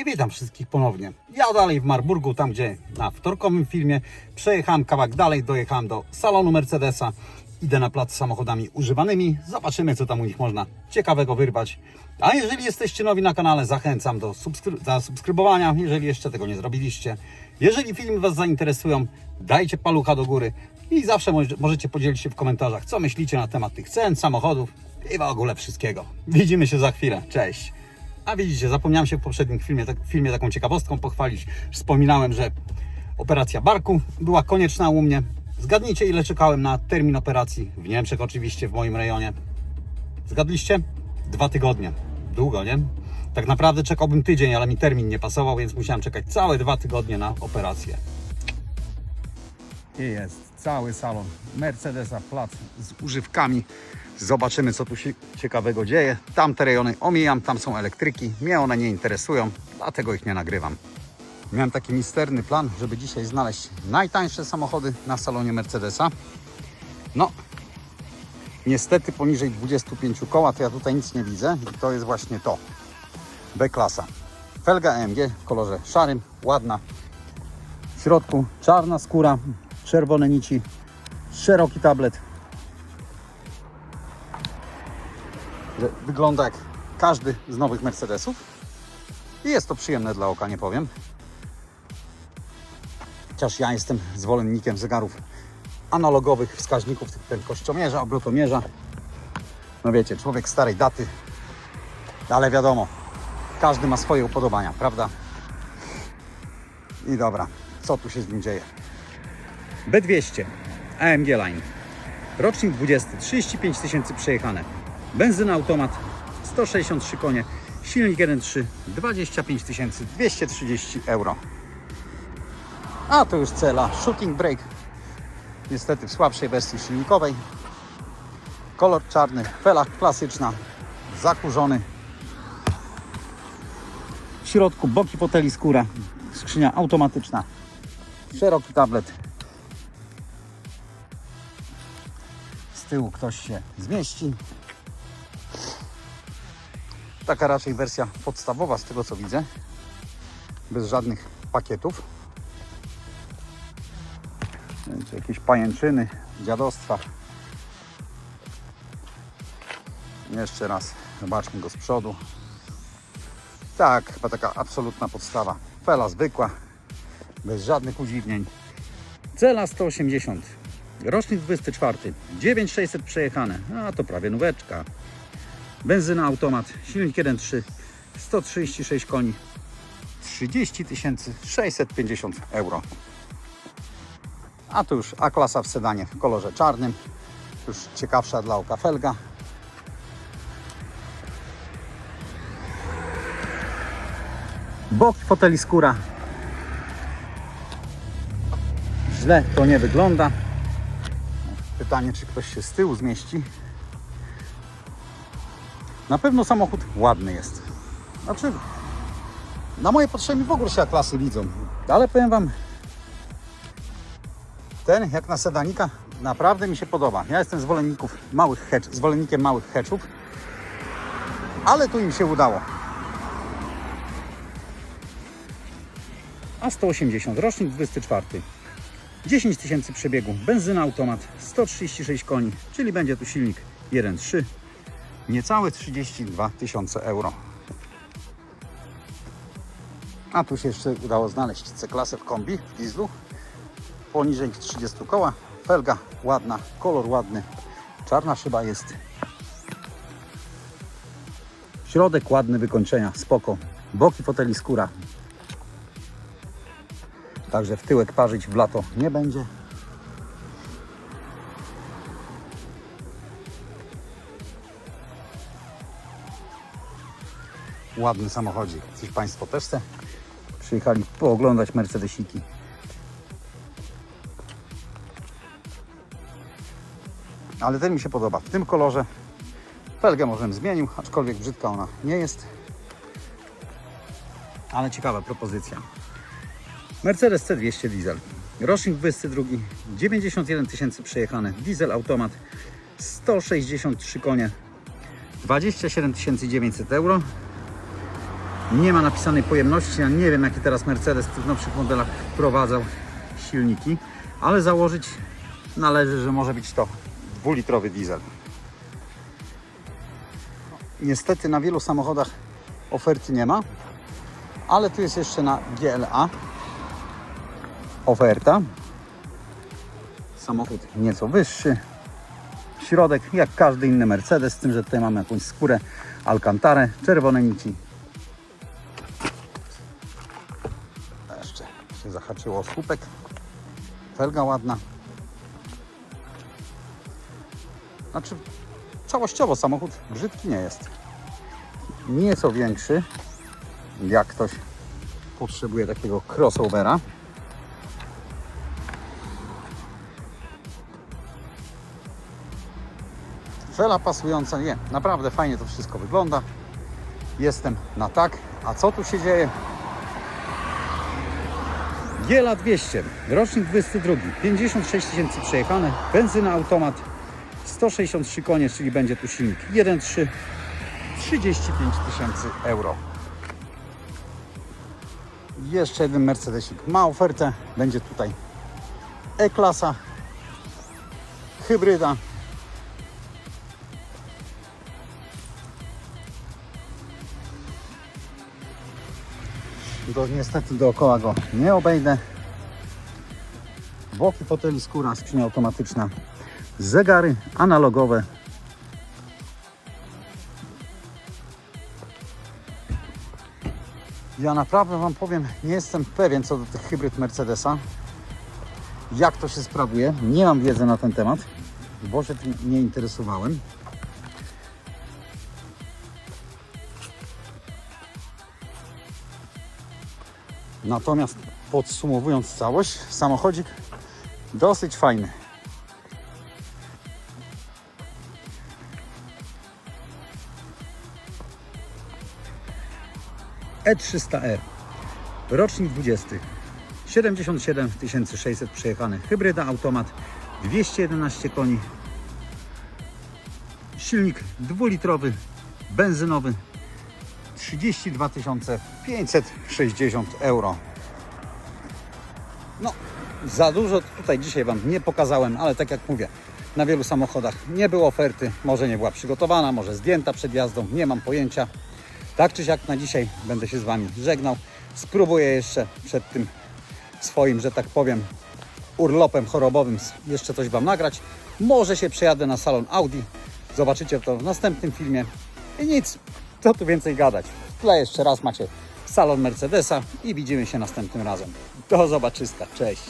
i witam wszystkich ponownie. Ja dalej w Marburgu, tam gdzie na wtorkowym filmie przejechałem kawałek dalej, dojechałem do salonu Mercedesa. Idę na plac z samochodami używanymi, zobaczymy co tam u nich można ciekawego wyrwać. A jeżeli jesteście nowi na kanale, zachęcam do subskry- zasubskrybowania, jeżeli jeszcze tego nie zrobiliście. Jeżeli filmy Was zainteresują, dajcie palucha do góry i zawsze może- możecie podzielić się w komentarzach, co myślicie na temat tych cen, samochodów i w ogóle wszystkiego. Widzimy się za chwilę. Cześć! A widzicie, zapomniałem się w poprzednim filmie, tak, filmie taką ciekawostką pochwalić. Wspominałem, że operacja barku była konieczna u mnie. Zgadnijcie, ile czekałem na termin operacji. W Niemczech oczywiście, w moim rejonie. Zgadliście? Dwa tygodnie. Długo, nie? Tak naprawdę czekałbym tydzień, ale mi termin nie pasował, więc musiałem czekać całe dwa tygodnie na operację. I jest cały salon Mercedesa, plac z używkami. Zobaczymy, co tu się ciekawego dzieje. Tam te rejony omijam, tam są elektryki. Mnie one nie interesują, dlatego ich nie nagrywam. Miałem taki misterny plan, żeby dzisiaj znaleźć najtańsze samochody na salonie Mercedesa. No, niestety poniżej 25 koła to ja tutaj nic nie widzę i to jest właśnie to. B-klasa. Felga AMG w kolorze szarym, ładna. W środku czarna skóra, czerwone nici, szeroki tablet. Wygląda jak każdy z nowych Mercedesów. I jest to przyjemne dla oka, nie powiem. Chociaż ja jestem zwolennikiem zegarów analogowych, wskaźników tych prędkościomierza, obrotomierza. No wiecie, człowiek starej daty, ale wiadomo, każdy ma swoje upodobania, prawda? I dobra, co tu się z nim dzieje? B200 AMG Line. Rocznik 20, 35 tysięcy przejechane. Benzyna automat, 163 konie, silnik 1.3, 25 230 euro. A to już cela shooting brake. Niestety w słabszej wersji silnikowej. Kolor czarny, fela klasyczna, zakurzony. W środku boki foteli skóra, skrzynia automatyczna, szeroki tablet. Z tyłu ktoś się zmieści. Taka raczej wersja podstawowa z tego co widzę. Bez żadnych pakietów. Tu jakieś pajęczyny, dziadostwa. Jeszcze raz zobaczmy go z przodu. Tak, chyba taka absolutna podstawa. Fela zwykła, bez żadnych udziwnień. Cela 180. Rocznik 24. 9600 przejechane. A to prawie nóweczka. Benzyna automat, silnik 1.3, 136 koni, 30 650 euro. A tu już A-klasa w sedanie w kolorze czarnym. Już ciekawsza dla oka felga. Bok foteli skóra. Źle to nie wygląda. Pytanie, czy ktoś się z tyłu zmieści. Na pewno samochód ładny jest. Znaczy, na moje potrzeby w ogóle się klasy widzą. Ale powiem Wam, ten jak na sedanika naprawdę mi się podoba. Ja jestem zwolenników małych hatch, zwolennikiem małych hatchów, ale tu im się udało. A 180, rocznik 24. 10 tysięcy przebiegu, benzyna automat, 136 koni, czyli będzie tu silnik 1.3, niecałe 32 tysiące euro. A tu się jeszcze udało znaleźć C-klasę w kombi, w dieslu, poniżej 30 koła, felga ładna, kolor ładny, czarna szyba jest. Środek ładny wykończenia, spoko. Boki foteli skóra. Także w tyłek parzyć w lato nie będzie. Ładny samochodzik. Coś Państwo też chce? Przyjechali pooglądać Mercedesiki. Ale ten mi się podoba. W tym kolorze felgę może bym zmienił, aczkolwiek brzydka ona nie jest. Ale ciekawa propozycja. Mercedes C200 diesel. Rocznik 22, 91 tysięcy przejechane. Diesel automat, 163 konie, 27 900 euro. Nie ma napisanej pojemności. Ja nie wiem, jaki teraz Mercedes w tych nowszych modelach wprowadzał silniki, ale założyć należy, że może być to dwulitrowy diesel. Niestety na wielu samochodach oferty nie ma, ale tu jest jeszcze na GLA oferta. Samochód nieco wyższy. Środek jak każdy inny Mercedes, z tym, że tutaj mamy jakąś skórę Alcantarę, czerwone nici. Się zahaczyło o słupek. Felga ładna. Znaczy, całościowo samochód brzydki nie jest. Nieco większy, jak ktoś potrzebuje takiego crossovera. Fela pasująca, nie, naprawdę fajnie to wszystko wygląda. Jestem na tak. A co tu się dzieje? Giela 200, rocznik 22, 56 tysięcy przejechane, benzyna automat, 163 konie, czyli będzie tu silnik 1.3, 35 tysięcy euro. Jeszcze jeden Mercedesik. Ma ofertę, będzie tutaj E-klasa, hybryda. Do, niestety dookoła go nie obejdę. Boki foteli skóra, skrzynia automatyczna, zegary analogowe. Ja naprawdę Wam powiem, nie jestem pewien co do tych hybryd Mercedesa. Jak to się sprawuje? Nie mam wiedzy na ten temat, bo się tym nie interesowałem. Natomiast podsumowując całość, samochodzik dosyć fajny. E300R, rocznik 20, 77 600 przejechany, hybryda automat, 211 koni, silnik dwulitrowy, benzynowy, 32 560 euro. No, za dużo tutaj dzisiaj Wam nie pokazałem, ale tak jak mówię, na wielu samochodach nie było oferty, może nie była przygotowana, może zdjęta przed jazdą, nie mam pojęcia. Tak czy siak na dzisiaj będę się z Wami żegnał. Spróbuję jeszcze przed tym swoim, że tak powiem, urlopem chorobowym jeszcze coś Wam nagrać. Może się przejadę na salon Audi. Zobaczycie to w następnym filmie. I nic, co tu więcej gadać. W tle jeszcze raz macie salon Mercedesa i widzimy się następnym razem. Do zobaczyska. Cześć.